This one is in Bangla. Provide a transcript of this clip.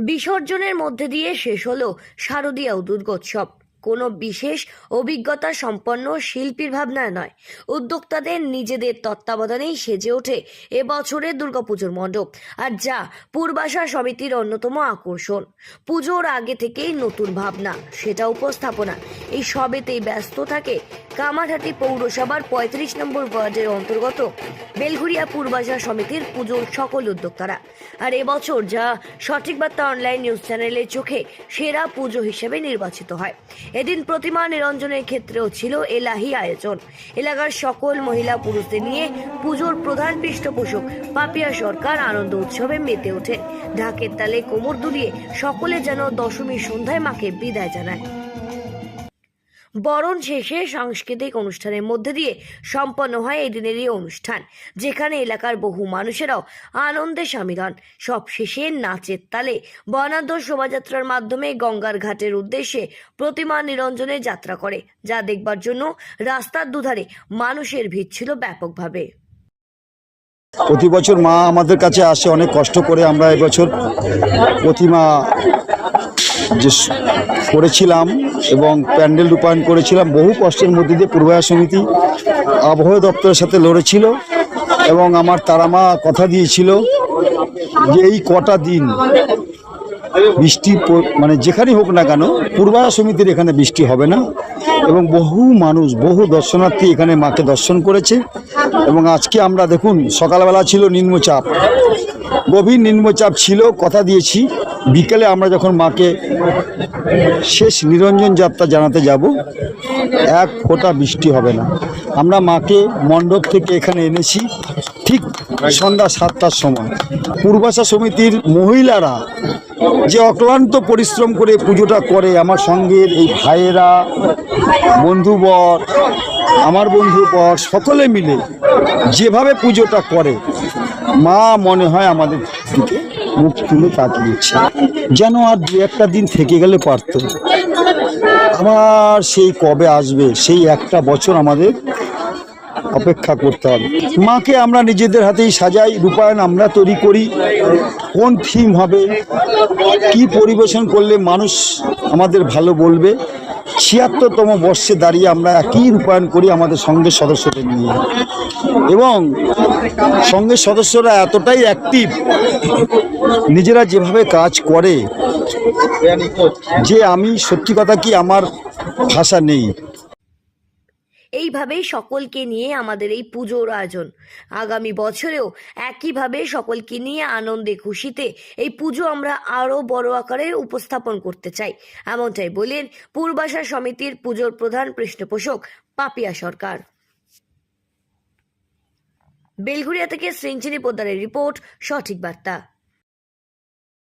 বিসর্জনের মধ্যে দিয়ে শেষ হলো শারদীয়া দুর্গোৎসব। কোনো বিশেষ অভিজ্ঞতা সম্পন্ন শিল্পীর ভাবনায় নয়। উদ্যোক্তাদের নিজেদের তত্ত্বাবধানেই সেজে ওঠে এবছরের দুর্গাপুজোর মণ্ডপ। আর যা পূর্বাশা সমিতির অন্যতম আকর্ষণ। পুজোর আগে থেকেই নতুন ভাবনা, সেটা উপস্থাপনা। এই সবেতেই ব্যস্ত থাকে কামারহাটি পৌরসভার পঁয়ত্রিশ নম্বর ওয়ার্ডের অন্তর্গত বেলঘুরিয়া পূর্বাশা সমিতির পুজোর সকল উদ্যোক্তারা। আর এবছর যা সঠিক বার্তা অনলাইন নিউজ চ্যানেলের চোখে সেরা পুজো হিসেবে নির্বাচিত হয়। এদিন প্রতিমা নিরঞ্জনের ক্ষেত্রেও ছিল এলাহি আয়োজন। এলাকার সকল মহিলা পুরুষদের নিয়ে পুজোর প্রধান পৃষ্ঠপোষক পাপিয়া সরকার আনন্দ উৎসবে মেতে ওঠেন। ঢাকের তালে কোমর দুলিয়ে সকলে যেন দশমীর সন্ধ্যায় মাকে বিদায় জানায়। বরণ শেষে সাংস্কৃতিক অনুষ্ঠানের মধ্যে দিয়ে সম্পন্ন হয় এই দিনের এই অনুষ্ঠান, যেখানে এলাকার বহু মানুষেরাও আনন্দে সামিল হন। সব শেষে নাচের তালে বর্ণাঢ্য শোভাযাত্রার মাধ্যমে গঙ্গার ঘাটের উদ্দেশ্যে প্রতিমা নিরঞ্জনে যাত্রা করে, যা দেখবার জন্য রাস্তার দুধারে মানুষের ভিড় ছিল ব্যাপকভাবে। প্রতি বছর মা আমাদের কাছে আসে, অনেক কষ্ট করে আমরা এবছর প্রতিমা যে করেছিলাম এবং প্যান্ডেল রূপায়ণ করেছিলাম, বহু কষ্টের মধ্যে দিয়ে পূর্বায়া সমিতি আবহাওয়া দপ্তরের সাথে লড়েছিল এবং আমার তারা মা কথা দিয়েছিল যে এই কটা দিন বৃষ্টি মানে যেখানেই হোক না কেন পূর্বায়া সমিতির এখানে বৃষ্টি হবে না এবং বহু মানুষ, বহু দর্শনার্থী এখানে মাকে দর্শন করেছে এবং আজকে আমরা দেখুন, সকালবেলা ছিল নিম্নচাপ। গভীর নিম্নচাপ ছিল, কথা দিয়েছি। বিকেলে আমরা যখন মাকে শেষ নিরঞ্জন যাত্রা জানাতে যাব, এক ফোঁটা বৃষ্টি হবে না। আমরা মাকে মণ্ডপ থেকে এখানে এনেছি ঠিক সন্ধ্যা সাতটার সময়। পূর্বাশা সমিতির মহিলারা যে অক্লান্ত পরিশ্রম করে পুজোটা করে, আমার সঙ্গের এই ভাইয়েরা, বন্ধুবর, আমার বন্ধুবর, সকলে মিলে যেভাবে পুজোটা করে, মা মনে হয় আমাদের দিকে মুখ তুলে তাকিয়েছে যেন আর দু একটা দিন থেকে গেলে পারত। আবার সেই কবে আসবে, সেই একটা বছর আমাদের অপেক্ষা করতে হবে। মাকে আমরা নিজেদের হাতেই সাজাই, রূপায়ণ আমরা তৈরি করি। কোন থিম হবে, কি পরিবেশন করলে মানুষ আমাদের ভালো বলবে? ছিয়াত্তরতম বর্ষে দাঁড়িয়ে আমরা একই রূপায়ণ করি আমাদের সঙ্গে সদস্যদের নিয়ে। এবং সঙ্গে সদস্যরা এতটাই অ্যাক্টিভ নিজেরা যেভাবে কাজ করে, যে আমি সত্যি কথা কি আমার ভাষা নেই। এইভাবেই সকলকে নিয়ে আমাদের এই পুজোর আয়োজন। আগামী বছরেও একইভাবে সকলকে নিয়ে আনন্দে খুশিতে এই পুজো আমরা আরও বড় আকারে উপস্থাপন করতে চাই। এমনটাই বলেন পূর্বাশা সমিতির পুজোর প্রধান পৃষ্ঠপোষক পাপিয়া সরকার। বেলঘুরিয়া থেকে শ্রীঞ্চিনী পোদ্দারের রিপোর্ট, সঠিক বার্তা।